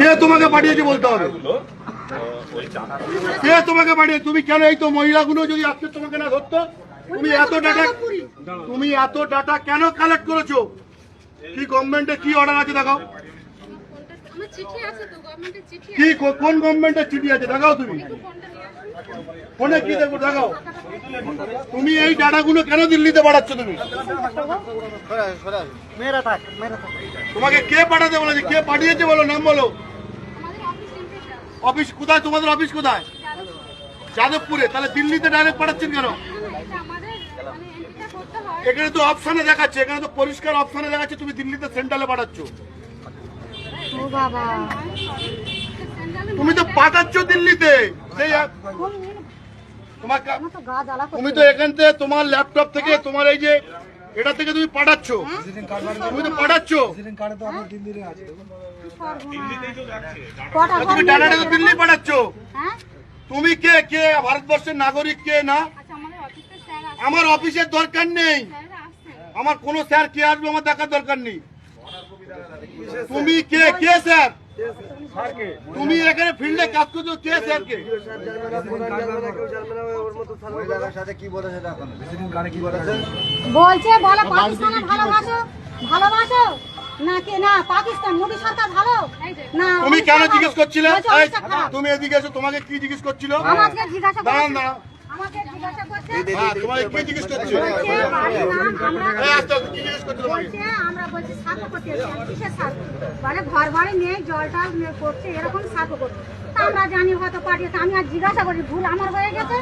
কে তোমাকে পাঠিয়েছে বলতে হবে? কে তোমাকে পাঠিয়ে তুমি কেন এই তো মহিলাগুলো যদি আজকে তোমাকে না ধরতো? তুমি এত ডাটা তুমি এত ডাটা কেন কালেক্ট করেছ? কি গভর্নমেন্টে কি অর্ডার আছে দেখাও। আমার চিঠি আছে তো গভর্নমেন্টের চিঠি কি কোন গভর্নমেন্টের চিঠি আছে? দেখাও তুমি। ফোনে কি দেখো দেখাও। তুমি এই ডাটাগুলো কেন দিল্লিতে পাঠাচ্ছ তুমি? তোমাকে কে পাঠাতে বলেছে? কে পাঠিয়েছে বলো নাম বলো। অফিস কোথায়? তোমাদের অফিস কোথায়? যাদবপুরে। তাহলে দিল্লিতে ডাইরেক্ট পাঠাচ্ছেন কেন? এখানে তো অপশনে দেখাচ্ছে। এখানে তো পরিষ্কার অপশনে দেখাচ্ছে তুমি দিল্লিতে সেন্ট্রালে পাঠাচ্ছ। ও বাবা। সেন্ট্রালে তুমি তো পাঠাচ্ছ দিল্লিতে। তুমি তো এখান থেকে তোমার ল্যাপটপ থেকে তোমার এই যে এটা থেকে তুমি পাঠাচ্ছ। তুমি তো পাঠাচ্ছ। তুমি ডাটাটা তো দিল্লি পাঠাচ্ছ। হ্যাঁ? তুমি কে? কে? ভারতবর্ষের নাগরিক কে? না? আচ্ছা আমার অফিসের দরকার নেই। আমার কোন স্যার কে আসবে আমার দেখার দরকার নেই। তুমি কে? কে স্যার তুমি এখানে ফিল্ডে কাজ করছ কে স্যার কে মহিলাদের সাথে কি বলেছে এখন কি বলেছে বলছে বলো পাকিস্তানে ভালোবাসো ভালোবাসো? না কি না পাকিস্তান মোদী সরকার ভালো? না তুমি কেন জিজ্ঞেস করছিলে। তুমি এদিকে এসো তোমাকে কি জিজ্ঞেস করছিল? আমাকে জিজ্ঞাসা দাঁড়ান করছে দাঁড়ান। হ্যাঁ মানে ঘর বাড়ি নেই জলটা করছে এরকম সার্ভ করছে তা আমরা জানি হয়তো পাঠিয়েছে আমি আর জিজ্ঞাসা করি ভুল আমার হয়ে গেছে?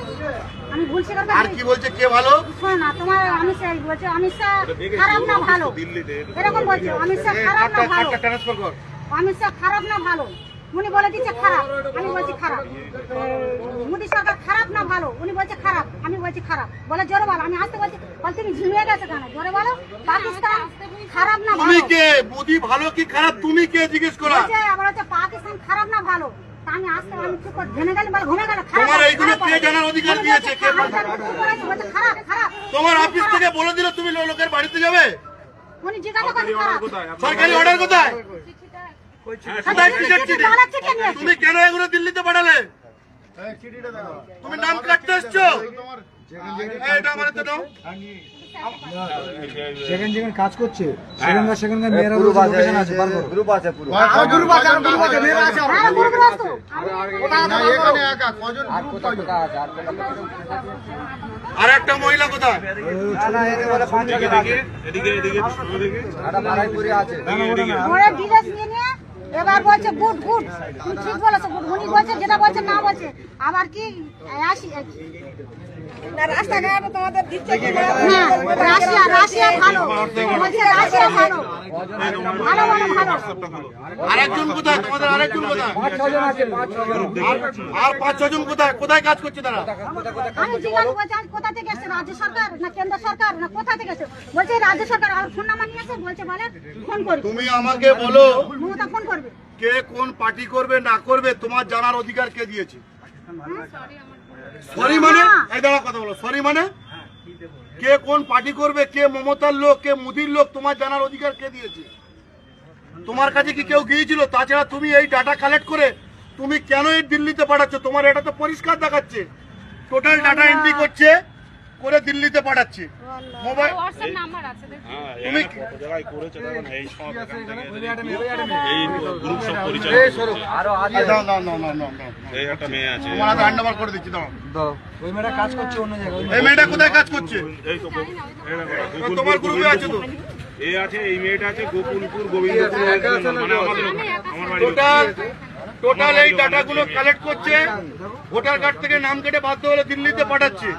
আমি ভুল স্বীকার আর কি বলছে কে ভালো? শোনো না তোমার অমিত শাহ বলছে অমিত শাহ খারাপ না ভালো? এরকম বলছে অমিত শাহ খারাপ না ভালো? ট্রান্সফার অমিত শাহ খারাপ না ভালো? উনি বলে দিচ্ছে খারাপ আমি বলছি খারাপ। মোদী সরকার খারাপ না ভালো? উনি বলছে খারাপ আমি বলছি খারাপ। বলে জোরে বলো আমি আসতে বলছি বল তুমি ঝিমিয়ে গেছে কেন? জোরে বলো পাকিস্তান খারাপ না তুমি ভালো? কে? মোদি ভালো কি খারাপ? তুমি কে? জিজ্ঞেস করা। আবার হচ্ছে পাকিস্তান খারাপ না ভালো? আমি আসতে আমি চুপ করে ঘেমে গেলাম বলে ঘুমে গেল খারাপ তোমার এইগুলো কে জানার অধিকার দিয়েছে? কে খারাপ খারাপ তোমার অফিস থেকে বলে দিল তুমি লোকের বাড়িতে যাবে? উনি জিজ্ঞাসা করছে খারাপ। সরকারি অর্ডার কোথায়? তুমি কেন এগুলো দিল্লিতে পাঠালে? তুমি নাম কাটতে এসছো? এই, এটা আমার হাতে দাও। যেখানে যেখানে কাজ করছে। সেখানকার সেখানকার মেয়েরা গ্রুপ আছে লোকেশন আছে বার গ্রুপ আছে পুরো। হ্যাঁ গুরুগ্রস্ত আর একটা মহিলা কোথায়? না বলে পাঁচ আছে। ওরা নিয়ে এবার বলছে গুড গুড। তুমি ঠিক বলেছ, গুড। উনি বলছে যেটা বলছে না বলছে। আবার কি? আসি আরেকজন কোথায়? তোমাদের আরেকজন কোথায়? আর- আর পাঁচ ছজন কোথায়? কোথায় কাজ করছে তারা? কোথা থেকে এসছে? রাজ্য সরকার না কেন্দ্র সরকার? না কোথা থেকে এসছে? বলছে রাজ্য সরকার আর ফোন নাম্বার নিয়েছে বলছে বলে ফোন করবে। তুমি আমাকে বলো মমতা ফোন করবে। কে কোন পার্টি করবে না করবে তোমার জানার অধিকার কে দিয়েছে? সরি মানে? এই দাঁড়া কথা বলো। সরি মানে? কে কোন পার্টি করবে কে মমতার লোক কে মুদির লোক তোমার জানার অধিকার কে দিয়েছে? তোমার কাছে কি কেউ গিয়েছিল? তাছাড়া তুমি এই ডাটা কালেক্ট করে তুমি কেন এই দিল্লিতে পাঠাচ্ছ? তোমার এটা তো পরিষ্কার দেখাচ্ছে। টোটাল ডাটা এন্ট্রি করছে। করে দিল্লিতে পাঠাচ্ছে। মোবাইল তুমি তোমার করে দিচ্ছি দাও। ওই মেয়েটা কাজ করছে অন্য জায়গায় এই মেয়েটা কোথায় কাজ করছে? তোমার গ্রুপে আছে তো? এই আছে এই মেয়েটা আছে গোকুলপুর গোবিন্দপুর মানে আমাদের ওখানে, আমার বাড়ি টোটাল টোটাল এই ডাটাগুলো কালেক্ট করছে। ভোটার কার্ড থেকে নাম কেটে বাধ্য হলে দিল্লিতে পাঠাচ্ছে।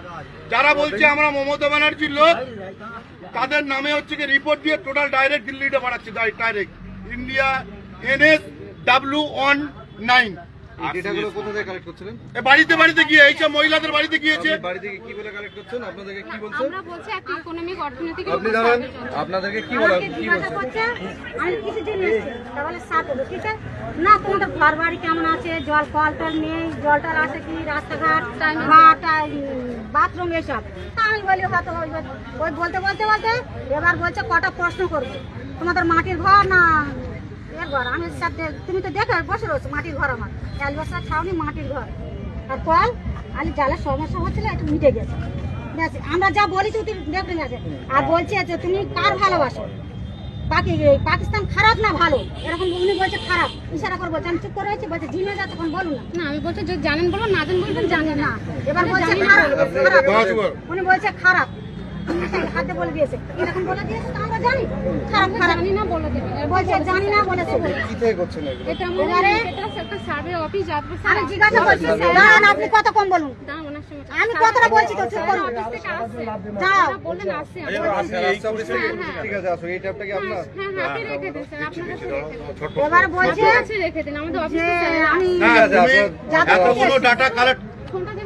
যারা বলছে আমরা মমতা ব্যানার্জির লোক, তাদের নামে হচ্ছে কি রিপোর্ট দিয়ে টোটাল ডাইরেক্ট দিল্লিটা পাঠাচ্ছে direct India N S W one nine এই ডেটাগুলো কোথা থেকে কালেক্ট করছিলেন? বাড়িতে বাড়িতে গিয়ে এইসব মহিলাদের বাড়িতে গিয়েছে। বাড়ি থেকে কি বলে কালেক্ট করছেন? আপনাদেরকে কি বলছে? আমরা বলছি একটা ইকোনমিক অর্থনৈতিক আপনি ধরেন আপনাদেরকে কি বলা আমাকে জিজ্ঞাসা আমি কিছু জন্য তাহলে সাত হলো ঠিক আছে? না তোমাদের ঘর বাড়ি কেমন আছে? জল কল টল নেই? জল টল আছে কি? রাস্তাঘাট বাথরুম এসব। তা আমি বলি হয়তো ওই ওই বলতে বলতে বলতে এবার বলছে কটা প্রশ্ন করবে? তোমাদের মাটির ঘর না মাটির ঘর আমি তুমি তো দেখো বসে রয়েছো মাটির ঘর আমার। অ্যালবাসার ছাউনি মাটির ঘর। আর কল আলি জালের সমস্যা হচ্ছিল একটু মিটে গেছে। ব্যাস, আমরা যা বলেছি তুমি দেখে গেছে। আর বলছে যে তুমি কার ভালোবাসো? বাকি পাকিস্তান খারাপ না ভালো? এরকম উনি বলছে খারাপ। ইশারা করে বলছে আমি চুপ করে রয়েছি বলছে জিমে যা তখন বলুন না। না আমি বলছি যদি জানেন বলব না জানেন বলবেন জানি না। এবার বলছে খারাপ। উনি বলছে খারাপ। হাতে বলে দিয়েছে। এরকম বলে দিয়েছে তো আমরা জানি। খারাপ খারাপ। জানি না বলে দেবেন বলছে জানি না বলেছে। কি থেকে করছেন এটা এটা একটা সার্ভে অফিস যাবে আমি জিজ্ঞাসা করছি দাঁড়ান আপনি কত কম বলুন? দাম ওনার সঙ্গে আমি কতটা বলছি তো চুপ করুন। অফিস থেকে আসছে যাও। ওরা আসছে আমি রাস্তা অফিস থেকে? ঠিক আছে আসো এই ট্যাপটা কি আপনার হ্যাঁ হ্যাঁ আপনি রেখে দিন স্যার আপনার রেখে দিন। এবার বলছে আপনার রেখে দিন আমাদের অফিসে আমি না আছে, তুমি আপনার- এতগুলো ডাটা কালেক্ট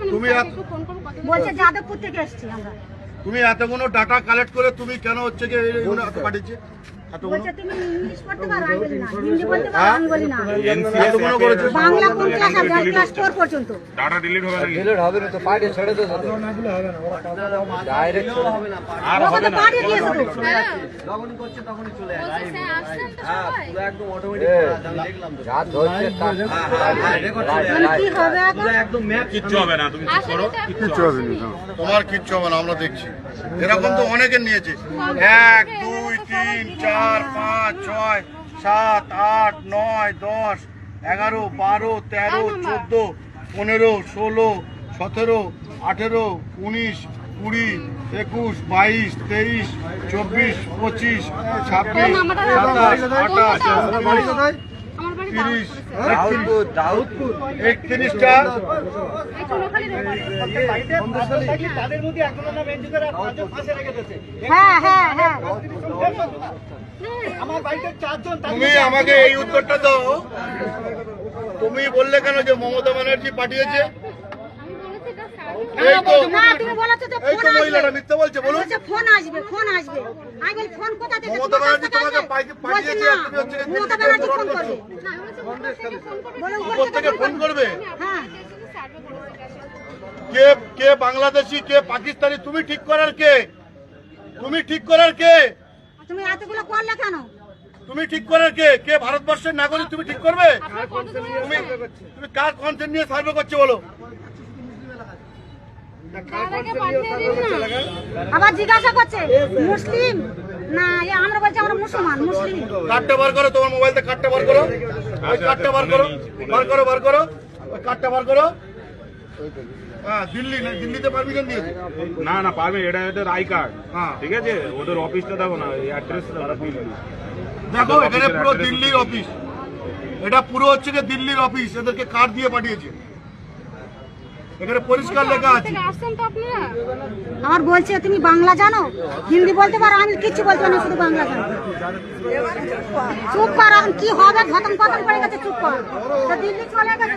তুমি আমি আপ- একটু ফোন করব বলছে যাদবপুর থেকে এসেছি আমরা। তুমি এতগুলো ডাটা কালেক্ট করে তুমি কেন হচ্ছে যে পাঠিয়েছে হ্যাঁ। তোমার কিচ্ছু হবে না আমরা দেখছি। এরকম তো অনেকের নিয়েছে। এক দুই তিন চার পাঁচ ছয় সাত আট নয় দশ এগারো বারো তেরো চোদ্দ পনেরো ষোলো সতেরো আঠেরো উনিশ কুড়ি একুশ বাইশ তেইশ চব্বিশ পঁচিশ ছাব্বিশ সাতাশ আঠাশ তিরিশ। একত্রিশটা। হ্যাঁ হ্যাঁ হ্যাঁ। তুমি আমাকে এই উত্তরটা দাও। তুমি বললে কেন যে মমতা ব্যানার্জি পাঠিয়েছে? কে কে বাংলাদেশি কে পাকিস্তানি তুমি ঠিক করার কে? তুমি ঠিক করার কে? তুমি এতগুলো করলে কেন? তুমি ঠিক করার কে? কে ভারতবর্ষের নাগরিক তুমি ঠিক করবে? তুমি কার কনসেন্ট নিয়ে সার্ভে করছ বলো তার আগে পাঠিয়ে দিন না আবার জিজ্ঞাসা করছে মুসলিম? না আমরা বলছি আমরা মুসলমান মুসলিম। কার্ডটা বার করো তোমার মোবাইল থেকে কার্ডটা বার করো। ওই কার্ডটা বার করো বার করো বার করো। ওই কার্ডটা বার করো। হ্যাঁ দিল্লি না দিল্লিতে পারমিশন দিয়েছে। না না পারবে এটা আই কার্ড। হ্যাঁ। ঠিক আছে? ওদের অফিসটা দেখো না অ্যাড্রেস দেখো। এখানে পুরো দিল্লির অফিস এটা পুরো হচ্ছে যে দিল্লির অফিস এদেরকে কার্ড দিয়ে পাঠিয়েছে। এখানে পরিষ্কার লেখা আছে। থেকে আসছেন তো আপনারা আমার বলছে তুমি বাংলা জানো? হিন্দি বলতে পারো? আমি কিচ্ছু বলতে পারি না শুধু বাংলা জানো। চুপ কর এখন কি হবে? ঘটন কথন করে গেছে চুপ কর। তো দিল্লি চলে গেছে